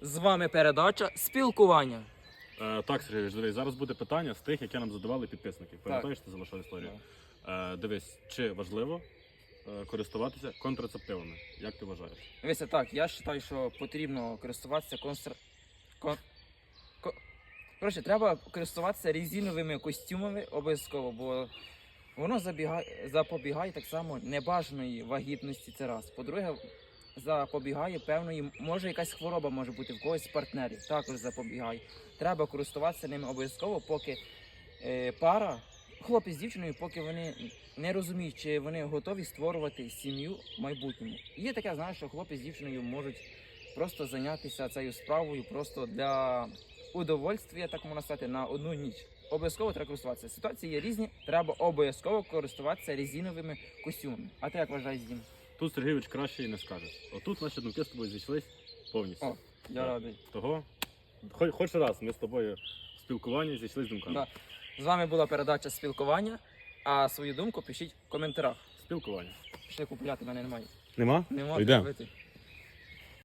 З вами передача спілкування. Е, так, Сергій, дивись, зараз буде питання з тих, які нам задавали підписники. Пам'ятаєш, ти залишав історію? Е, дивись, чи важливо е, користуватися контрацептивами? Як ти вважаєш? Дивіться, так, я вважаю, що потрібно користуватися констр... Кон... Ко... Коротше, треба користуватися резиновими костюмами обов'язково, бо воно забігає, запобігає так само небажаної вагітності. Це раз. По-друге, запобігає певної, може якась хвороба може бути в когось з партнерів, також запобігає. Треба користуватися ними обов'язково, поки е, пара, хлопець з дівчиною, поки вони не розуміють, чи вони готові створювати сім'ю в майбутньому. Є таке, знаєш, що хлопець з дівчиною можуть просто зайнятися цією справою просто для удовольствия, так можна сказати, на одну ніч. Обов'язково треба користуватися. Ситуації є різні, треба обов'язково користуватися резиновими костюмами. А ти як вважаєш, Дім? Тут Сергійович краще і не скажеш. Отут наші думки з тобою зійшлись повністю. О, я Так. радий. Того, хоч, хоч раз ми з тобою в спілкуванні зійшлись думками. Да. З вами була передача спілкування, а свою думку пишіть в коментарях. Спілкування. Ще купляти мене немає. Нема? Нема Йдемо.